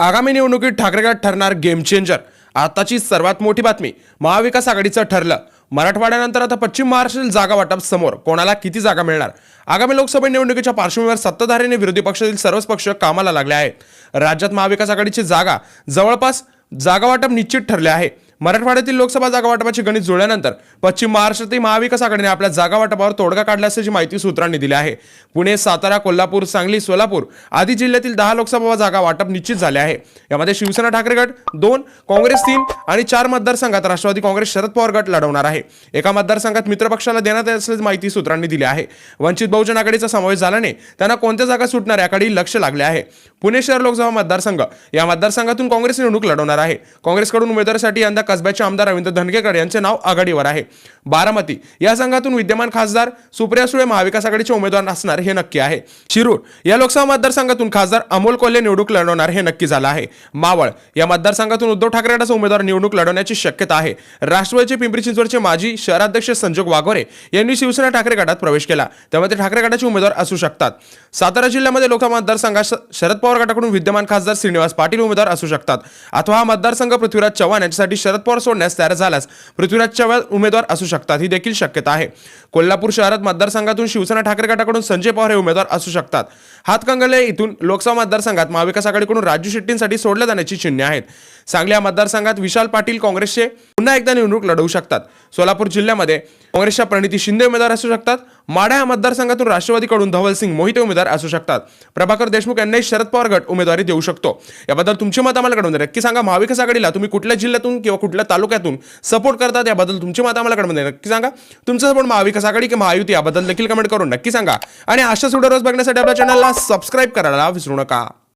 आगामी निवडणुकीत ठाकरेगड ठरणार गेम चेंजर आताची सर्वात मोठी बातमी महाविकास आघाडीचं ठरलं. मराठवाड्यानंतर आता पश्चिम महाराष्ट्रातील जागा वाटप समोर. कोणाला किती जागा मिळणार? आगामी लोकसभा निवडणुकीच्या पार्श्वभूमीवर सत्ताधारीने विरोधी पक्षातील सर्वच पक्ष कामाला लागले आहेत. राज्यात महाविकास आघाडीची जागा जवळपास जागा वाटप निश्चित ठरले आहे. मराठवाड्यातील लोकसभा जागा वाटपाची गणित जुळल्यानंतर पश्चिम महाराष्ट्रातील महाविकास आघाडीने आपल्या जागा वाटपावर तोडगा काढला असल्याची माहिती सूत्रांनी दिली आहे. पुणे सातारा कोल्हापूर सांगली सोलापूर आदी जिल्ह्यातील दहा लोकसभा जागा वाटप निश्चित झाले आहे. यामध्ये शिवसेना ठाकरे गट दोन काँग्रेस तीन आणि चार मतदारसंघात राष्ट्रवादी काँग्रेस शरद पवार गट लढवणार आहे. एका मतदारसंघात मित्रपक्षाला देण्यात येत असल्याची माहिती सूत्रांनी दिली आहे. वंचित बहुजन आघाडीचा समावेश झाल्याने त्यांना कोणत्या जागा सुटणार याकडे लक्ष लागले आहे. पुणे शहर लोकसभा मतदारसंघ. या मतदारसंघातून काँग्रेस निवडणूक लढवणार आहे. काँग्रेसकडून उमेदवारासाठी यंदा कसब्याचे आमदार रवींद्र धनगेकर यांचे नाव आघाडीवर आहे. बारामती या संघातून विद्यमान खासदार सुप्रिया सुळे महाविकास आघाडीचे उमेदवार असणार हे नक्की आहे. शिरूर या लोकसभा मतदारसंघातून खासदार अमोल कोल्हे निवडणूक लढवणार हे नक्की झालं आहे. मावळ या मतदारसंघातून उद्धव ठाकरे गटाचा उमेदवार निवडणूक लढवण्याची शक्यता आहे. राष्ट्रवादीचे पिंपरी चिंचवडचे माजी शहराध्यक्ष संजोग वाघोरे यांनी शिवसेना ठाकरे गटात प्रवेश केला. त्यामुळे ते ठाकरे गटाचे उमेदवार असू शकतात. सातारा जिल्ह्यामध्ये लोकसभा मतदारसंघात शरद पवार गटाकडून विद्यमान खासदार श्रीनिवास पाटील उमेदवार असू शकतात. अथवा हा मतदारसंघ पृथ्वीराज चव्हाण यांच्यासाठी शरद पवार सोडण्यास तयार झाल्यास पृथ्वीराज चव्हाण उमेदवार असू शकतात ही देखील शक्यता आहे. कोल्हापूर शहरात मतदारसंघातून शिवसेना ठाकरे गटाकडून संजय पवार हे उमेदवार असू शकतात. हातकंगले इथून लोकसभा मतदारसंघात महाविकास आघाडीकडून राजू शेट्टींसाठी सोडल्या जाण्याची चिन्हे आहेत. सांगली या मतदारसंघात विशाल पाटील काँग्रेसचे पुन्हा एकदा निवडणूक लढवू शकतात. सोलापूर जिल्ह्यामध्ये काँग्रेसच्या प्रणिती शिंदे उमेदवार असू शकतात. माढा या मतदारसंघातून राष्ट्रवादीकडून धवलसिंग मोहिते उमेदवार असू शकतात. प्रभाकर देशमुख यांनाही शरद पवार गट उमेदवारी देऊ शकतो. याबद्दल तुमचे मत आम्हाला कळवून द्या. नक्की सांगा महाविकास आघाडीला तुम्ही कुठल्या जिल्ह्यातून किंवा कुठल्या तालुक्यातून सपोर्ट करतात याबद्दल तुमचे मत आम्हाला कळवून द्या. नक्की सांगा. तुमचं सपोर्ट महाविकास आघाडी किंवा महायुती याबद्दल देखील कमेंट करून नक्की सांगा. आणि अशाच व्हिडिओ रोज बघण्यासाठी आपल्या चॅनलला सबस्क्राईब करायला विसरू नका.